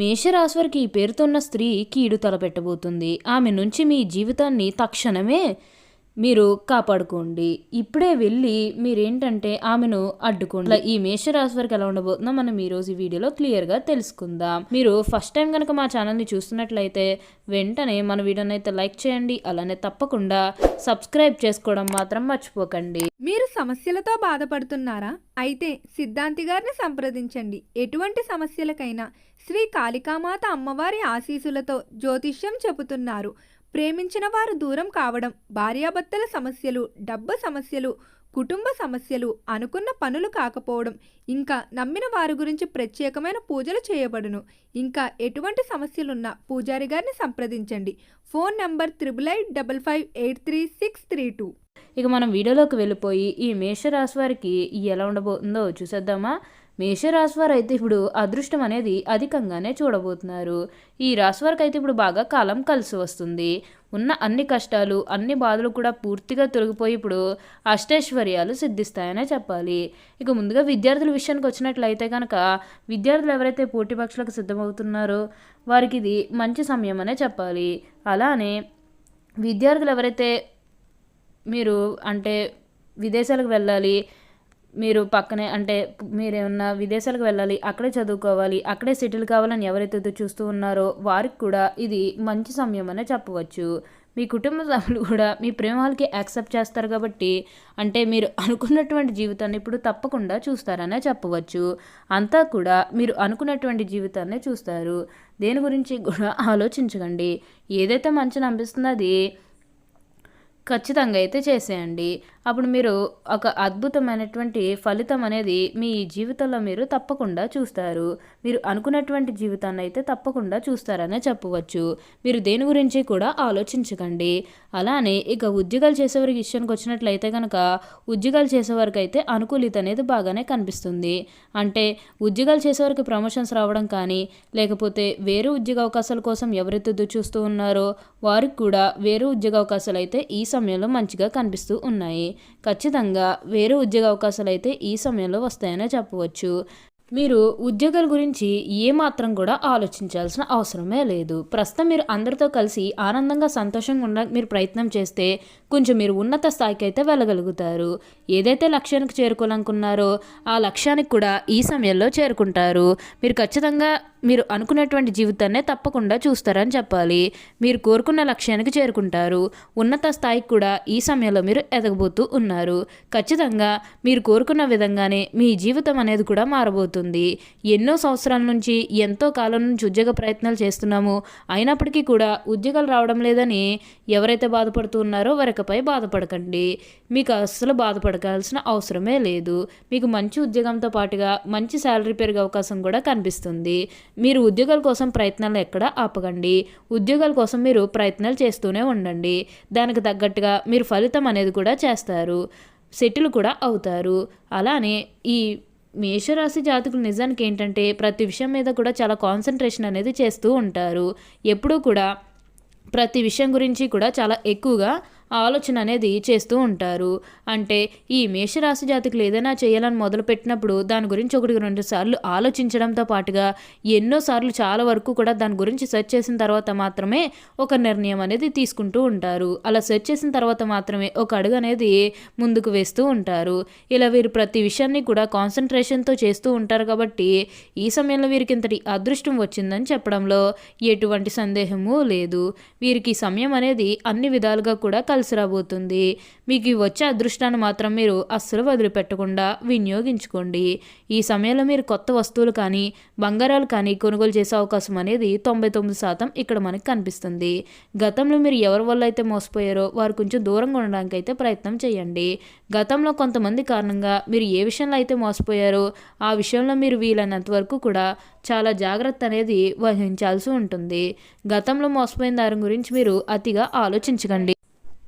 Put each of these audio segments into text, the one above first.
మేషరాశివారికి ఈ పేరుతో ఉన్న స్త్రీ కీడు తలపెట్టబోతుంది. ఆమె నుంచి మీ జీవితాన్ని తక్షణమే మీరు కాపాడుకోండి. ఇప్పుడే వెళ్ళి మీరేంటంటే ఆమెను అడ్డుకోండి. ఇలా ఈ మేషరాశి వారికి ఎలా ఉండబోతుందో మనం ఈ రోజు ఈ వీడియోలో క్లియర్గా తెలుసుకుందాం. మీరు ఫస్ట్ టైం కనుక మా ఛానల్ని చూస్తున్నట్లయితే వెంటనే మన వీడియోని అయితే లైక్ చేయండి. అలానే తప్పకుండా సబ్స్క్రైబ్ చేసుకోవడం మాత్రం మర్చిపోకండి. మీరు సమస్యలతో బాధపడుతున్నారా? అయితే సిద్ధాంతి గారిని సంప్రదించండి. ఎటువంటి సమస్యలకైనా శ్రీ కాళికామాత అమ్మవారి ఆశీసులతో జ్యోతిష్యం చెబుతున్నారు. ప్రేమించిన వారు దూరం కావడం భార్యాభర్తల సమస్యలు డబ్బు సమస్యలు కుటుంబ సమస్యలు అనుకున్న పనులు కాకపోవడం ఇంకా నమ్మిన వారి గురించి ప్రత్యేకమైన పూజలు చేయబడును. ఇంకా ఎటువంటి సమస్యలున్నా పూజారి గారిని సంప్రదించండి. Phone number triple eight double five eight three six three two. ఇక మనం వీడియోలోకి వెళ్ళిపోయి ఈ మేషరాశి వారికి ఎలా ఉండబోతుందో చూసేద్దామా? మేషరాశి వారు అయితే ఇప్పుడు అదృష్టం అనేది అధికంగానే చూడబోతున్నారు. ఈ రాశి వారికి అయితే ఇప్పుడు బాగా కాలం కలిసి వస్తుంది. ఉన్న అన్ని కష్టాలు అన్ని బాధలు కూడా పూర్తిగా తొలగిపోయి ఇప్పుడు అష్టైశ్వర్యాలు సిద్ధిస్తాయనే చెప్పాలి. ఇక ముందుగా విద్యార్థుల విషయానికి వచ్చినట్లయితే కనుక విద్యార్థులు ఎవరైతే పోటీ పక్షులకు సిద్ధమవుతున్నారో వారికి ఇది మంచి సమయం అనే చెప్పాలి. అలానే విద్యార్థులు ఎవరైతే మీరు అంటే విదేశాలకు వెళ్ళాలి మీరు పక్కనే అంటే మీరేమన్నా విదేశాలకు వెళ్ళాలి అక్కడే చదువుకోవాలి అక్కడే సెటిల్ కావాలని ఎవరైతే చూస్తూ ఉన్నారో వారికి కూడా ఇది మంచి సమయం అనే చెప్పవచ్చు. మీ కుటుంబ సభ్యులు కూడా మీ ప్రేమాలకి యాక్సెప్ట్ చేస్తారు కాబట్టి అంటే మీరు అనుకున్నటువంటి జీవితాన్ని ఇప్పుడు తప్పకుండా చూస్తారనే చెప్పవచ్చు. అంతా కూడా మీరు అనుకున్నటువంటి జీవితాన్ని చూస్తారు. దేని గురించి కూడా ఆలోచించకండి. ఏదైతే మంచిని అనిపిస్తుందో అది ఖచ్చితంగా అయితే చేసేయండి. అప్పుడు మీరు ఒక అద్భుతమైనటువంటి ఫలితం అనేది మీ జీవితంలో మీరు తప్పకుండా చూస్తారు. మీరు అనుకున్నటువంటి జీవితాన్ని అయితే తప్పకుండా చూస్తారనే చెప్పవచ్చు. మీరు దేని గురించి కూడా ఆలోచించకండి. అలానే ఇక ఉద్యోగాలు చేసేవారికి విషయానికి వచ్చినట్లయితే కనుక ఉద్యోగాలు చేసేవారికి అయితే అనుకూలిత అనేది బాగానే కనిపిస్తుంది. అంటే ఉద్యోగాలు చేసేవారికి ప్రమోషన్స్ రావడం కానీ లేకపోతే వేరే ఉద్యోగ అవకాశాల కోసం ఎవరైతే చూస్తూ ఉన్నారో వారికి కూడా వేరే ఉద్యోగ అవకాశాలు అయితే ఈ సమయంలో మంచిగా కనిపిస్తూ ఉన్నాయి. ఖచ్చితంగా వేరే ఉద్యోగ అవకాశాలు అయితే ఈ సమయంలో వస్తాయనే చెప్పవచ్చు. మీరు ఉద్యోగాల గురించి ఏమాత్రం కూడా ఆలోచించాల్సిన అవసరమే లేదు. ప్రస్తుతం మీరు అందరితో కలిసి ఆనందంగా సంతోషంగా ఉండడానికి మీరు ప్రయత్నం చేస్తే కొంచెం మీరు ఉన్నత స్థాయికి అయితే వెళ్ళగలుగుతారు. ఏదైతే లక్ష్యానికి చేరుకోవాలనుకున్నారో ఆ లక్ష్యానికి కూడా ఈ సమయంలో చేరుకుంటారు. మీరు ఖచ్చితంగా మీరు అనుకున్నటువంటి జీవితాన్నే తప్పకుండా చూస్తారని చెప్పాలి. మీరు కోరుకున్న లక్ష్యానికి చేరుకుంటారు. ఉన్నత స్థాయికి కూడా ఈ సమయంలో మీరు ఎదగబోతూ ఉన్నారు. ఖచ్చితంగా మీరు కోరుకున్న విధంగానే మీ జీవితం అనేది కూడా మారబోతుంది. ఎన్నో సంవత్సరాల నుంచి ఎంతో కాలం నుంచి ఉద్యోగ ప్రయత్నాలు చేస్తున్నాము. అయినప్పటికీ కూడా ఉద్యోగాలు రావడం లేదని ఎవరైతే బాధపడుతూ ఉన్నారో వారికపై బాధపడకండి. మీకు అస్సలు బాధపడకాల్సిన అవసరమే లేదు. మీకు మంచి ఉద్యోగంతో పాటుగా మంచి శాలరీ పెరిగే అవకాశం కూడా కనిపిస్తుంది. మీరు ఉద్యోగాల కోసం ప్రయత్నాలు ఎక్కడ ఆపకండి. ఉద్యోగాల కోసం మీరు ప్రయత్నాలు చేస్తూనే ఉండండి. దానికి తగ్గట్టుగా మీరు ఫలితం అనేది కూడా చేస్తారు. సెటిల్ కూడా అవుతారు. అలానే ఈ మేషరాశి జాతకులు నిజానికి ఏంటంటే ప్రతి విషయం మీద కూడా చాలా కాన్సన్ట్రేషన్ అనేది చేస్తూ ఉంటారు. ఎప్పుడూ కూడా ప్రతి విషయం గురించి కూడా చాలా ఎక్కువగా ఆలోచన అనేది చేస్తూ ఉంటారు. అంటే ఈ మేషరాశి జాతికులు ఏదైనా చేయాలని మొదలుపెట్టినప్పుడు దాని గురించి ఒకటి రెండు సార్లు ఆలోచించడంతో పాటుగా ఎన్నోసార్లు చాలా వరకు కూడా దాని గురించి సెర్చ్ చేసిన తర్వాత మాత్రమే ఒక నిర్ణయం అనేది తీసుకుంటూ ఉంటారు. అలా సెర్చ్ చేసిన తర్వాత మాత్రమే ఒక అడుగు అనేది ముందుకు వేస్తూ ఉంటారు. ఇలా వీరు ప్రతి విషయాన్ని కూడా కాన్సన్ట్రేషన్తో చేస్తూ ఉంటారు కాబట్టి ఈ సమయంలో వీరికి ఇంతటి అదృష్టం వచ్చిందని చెప్పడంలో ఎటువంటి సందేహము లేదు. వీరికి సమయం అనేది అన్ని విధాలుగా కూడా కలిసి రాబోతుంది. మీకు వచ్చే అదృష్టాన్ని మాత్రం మీరు అస్సలు వదిలిపెట్టకుండా వినియోగించుకోండి. ఈ సమయంలో మీరు కొత్త వస్తువులు కానీ బంగారాలు కానీ కొనుగోలు చేసే అవకాశం అనేది తొంభై తొమ్మిది శాతం ఇక్కడ మనకి కనిపిస్తుంది. గతంలో మీరు ఎవరి వల్ల అయితే మోసపోయారో వారు కొంచెం దూరంగా ఉండడానికి అయితే ప్రయత్నం చేయండి. గతంలో కొంతమంది కారణంగా మీరు ఏ విషయంలో అయితే మోసపోయారో ఆ విషయంలో మీరు వీలైనంత వరకు కూడా చాలా జాగ్రత్త అనేది వహించాల్సి ఉంటుంది. గతంలో మోసపోయిన దాని గురించి మీరు అతిగా ఆలోచించకండి.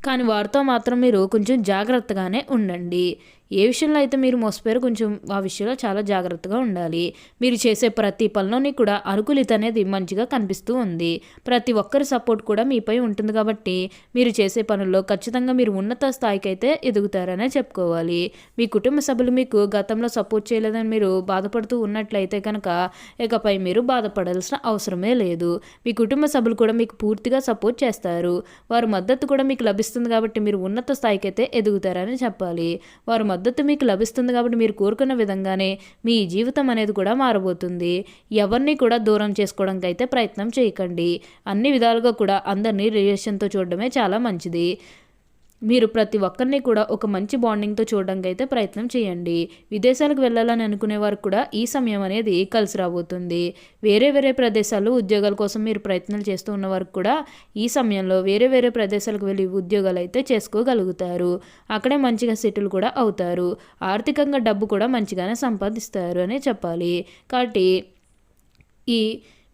కానీ వారితో మాత్రం మీరు కొంచెం జాగ్రత్తగానే ఉండండి. ఏ విషయంలో అయితే మీరు మోసపోయారో కొంచెం ఆ విషయంలో చాలా జాగ్రత్తగా ఉండాలి. మీరు చేసే ప్రతి పనిలోని కూడా అనుకూలిత అనేది మంచిగా కనిపిస్తూ ఉంది. ప్రతి ఒక్కరి సపోర్ట్ కూడా మీపై ఉంటుంది కాబట్టి మీరు చేసే పనుల్లో ఖచ్చితంగా మీరు ఉన్నత స్థాయికి అయితే ఎదుగుతారనే చెప్పుకోవాలి. మీ కుటుంబ సభ్యులు మీకు గతంలో సపోర్ట్ చేయలేదని మీరు బాధపడుతూ ఉన్నట్లయితే కనుక ఇకపై మీరు బాధపడాల్సిన అవసరమే లేదు. మీ కుటుంబ సభ్యులు కూడా మీకు పూర్తిగా సపోర్ట్ చేస్తారు. వారి మద్దతు కూడా మీకు లభిస్తుంది కాబట్టి మీరు ఉన్నత స్థాయికి అయితే ఎదుగుతారని చెప్పాలి. వారు మద్దతు మీకు లభిస్తుంది కాబట్టి మీరు కోరుకున్న విధంగానే మీ జీవితం అనేది కూడా మారబోతుంది. ఎవరిని కూడా దూరం చేసుకోవడానికి అయితే ప్రయత్నం చేయకండి. అన్ని విధాలుగా కూడా అందరినీ రిలేషన్తో చూడడమే చాలా మంచిది. మీరు ప్రతి ఒక్కరిని కూడా ఒక మంచి బాండింగ్తో చూడడానికి అయితే ప్రయత్నం చేయండి. విదేశాలకు వెళ్ళాలని అనుకునే వారికి కూడా ఈ సమయం అనేది కలిసి రాబోతుంది. వేరే వేరే ప్రదేశాల్లో ఉద్యోగాల కోసం మీరు ప్రయత్నాలు చేస్తూ ఉన్న వారికి కూడా ఈ సమయంలో వేరే వేరే ప్రదేశాలకు వెళ్ళి ఉద్యోగాలు అయితే చేసుకోగలుగుతారు. అక్కడే మంచిగా సెటిల్ కూడా అవుతారు. ఆర్థికంగా డబ్బు కూడా మంచిగానే సంపాదిస్తారు అనే చెప్పాలి. కాబట్టి ఈ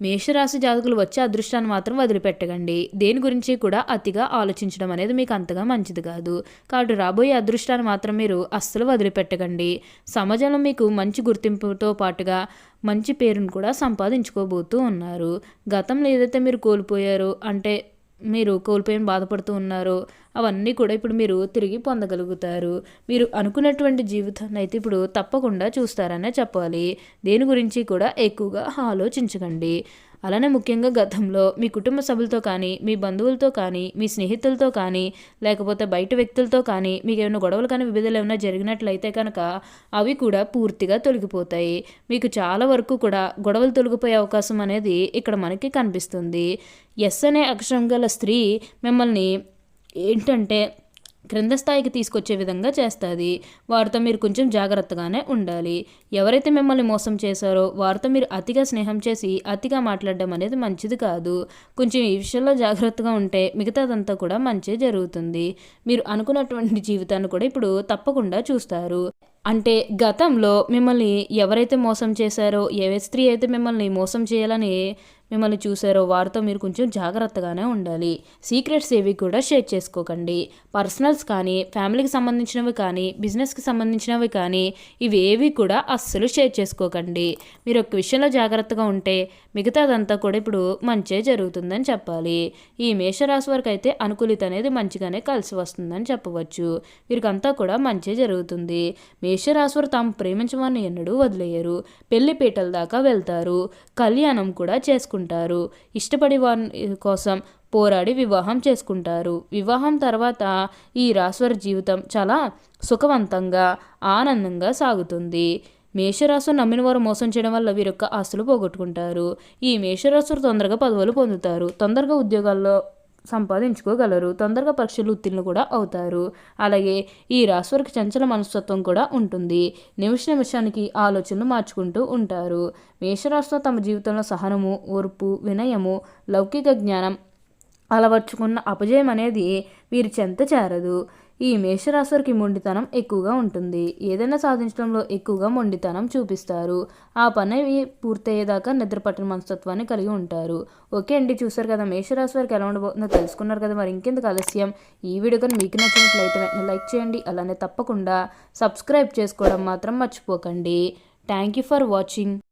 మేషరాశి జాతకులు వచ్చే అదృష్టాన్ని మాత్రం వదిలిపెట్టకండి. దేని గురించి కూడా అతిగా ఆలోచించడం అనేది మీకు అంతగా మంచిది కాదు. కాబట్టి రాబోయే అదృష్టాన్ని మాత్రం మీరు అస్సలు వదిలిపెట్టకండి. సమాజంలో మీకు మంచి గుర్తింపుతో పాటుగా మంచి పేరును కూడా సంపాదించుకోబోతూ ఉన్నారు. గతంలో ఏదైతే మీరు కోల్పోయారో అంటే మీరు కోల్పోయిన బాధపడుతూ ఉన్నారో అవన్నీ కూడా ఇప్పుడు మీరు తిరిగి పొందగలుగుతారు. మీరు అనుకున్నటువంటి జీవితాన్ని అయితే ఇప్పుడు తప్పకుండా చూస్తారనే చెప్పాలి. దేని గురించి కూడా ఎక్కువగా ఆలోచించకండి. అలానే ముఖ్యంగా గతంలో మీ కుటుంబ సభ్యులతో కానీ మీ బంధువులతో కానీ మీ స్నేహితులతో కానీ లేకపోతే బయట వ్యక్తులతో కానీ మీకు ఏమైనా గొడవలు కానీ విభేదాలు ఏమైనా జరిగినట్లయితే కనుక అవి కూడా పూర్తిగా తొలగిపోతాయి. మీకు చాలా వరకు కూడా గొడవలు తొలగిపోయే అవకాశం అనేది ఇక్కడ మనకి కనిపిస్తుంది. ఎస్ అనే అక్షరం గల స్త్రీ మిమ్మల్ని ఏంటంటే క్రింద స్థాయికి తీసుకొచ్చే విధంగా చేస్తుంది. వారితో మీరు కొంచెం జాగ్రత్తగానే ఉండాలి. ఎవరైతే మిమ్మల్ని మోసం చేశారో వారితో మీరు అతిగా స్నేహం చేసి అతిగా మాట్లాడడం అనేది మంచిది కాదు. కొంచెం ఈ విషయంలో జాగ్రత్తగా ఉంటే మిగతాదంతా కూడా మంచి జరుగుతుంది. మీరు అనుకున్నటువంటి జీవితాన్ని కూడా ఇప్పుడు తప్పకుండా చూస్తారు. అంటే గతంలో మిమ్మల్ని ఎవరైతే మోసం చేశారో ఏ స్త్రీ అయితే మిమ్మల్ని మోసం చేయాలని మిమ్మల్ని చూసారో వారితో మీరు కొంచెం జాగ్రత్తగానే ఉండాలి. సీక్రెట్స్ ఏవి కూడా షేర్ చేసుకోకండి. పర్సనల్స్ కానీ ఫ్యామిలీకి సంబంధించినవి కానీ బిజినెస్కి సంబంధించినవి కానీ ఇవి ఏవి కూడా అస్సలు షేర్ చేసుకోకండి. మీరు ఒక విషయంలో జాగ్రత్తగా ఉంటే మిగతాదంతా కూడా ఇప్పుడు మంచే జరుగుతుందని చెప్పాలి. ఈ మేషరాశి వరకు అయితే అనుకూలిత అనేది మంచిగానే కలిసి వస్తుందని చెప్పవచ్చు. వీరికంతా కూడా మంచే జరుగుతుంది. మేషరాశివారు తాము ప్రేమించమని ఎన్నడూ వదిలేయరు. పెళ్ళి పీటల దాకా వెళ్తారు. కళ్యాణం కూడా చేసుకుంటారు. ఇష్టపడి వారి కోసం పోరాడి వివాహం చేసుకుంటారు. వివాహం తర్వాత ఈ రాశివారి జీవితం చాలా సుఖవంతంగా ఆనందంగా సాగుతుంది. మేషరాశులు నమ్మిన వారు మోసం చేయడం వల్ల వీరి యొక్క ఆస్తులు పోగొట్టుకుంటారు. ఈ మేషరాశులు తొందరగా పదవులు పొందుతారు. తొందరగా ఉద్యోగాల్లో సంపాదించుకోగలరు. తొందరగా పరీక్షలు ఉత్తీర్ణులు కూడా అవుతారు. అలాగే ఈ రాశివారికి చంచల మనస్తత్వం కూడా ఉంటుంది. నిమిష నిమిషానికి ఆలోచనలు మార్చుకుంటూ ఉంటారు. మేషరాశిలో తమ జీవితంలో సహనము ఓర్పు వినయము లౌకిక జ్ఞానం అలవర్చుకున్న అపజయం అనేది వీరి చెంత చేరదు. ఈ మేషరాశివారికి మొండితనం ఎక్కువగా ఉంటుంది. ఏదైనా సాధించడంలో ఎక్కువగా మొండితనం చూపిస్తారు. ఆ పని పూర్తయ్యేదాకా నిద్రపట్టిన మనస్తత్వాన్ని కలిగి ఉంటారు. ఓకే అండి చూసారు కదా మేషరాశి వారికి ఎలా ఉండబోతుందో తెలుసుకున్నారు కదా మరి ఇంకెందుకు ఆలస్యం. ఈ వీడియో కానీ మీకు నచ్చినట్లయితే వెంటనే లైక్ చేయండి అలానే తప్పకుండా సబ్స్క్రైబ్ చేసుకోవడం మాత్రం మర్చిపోకండి. Thank you for watching.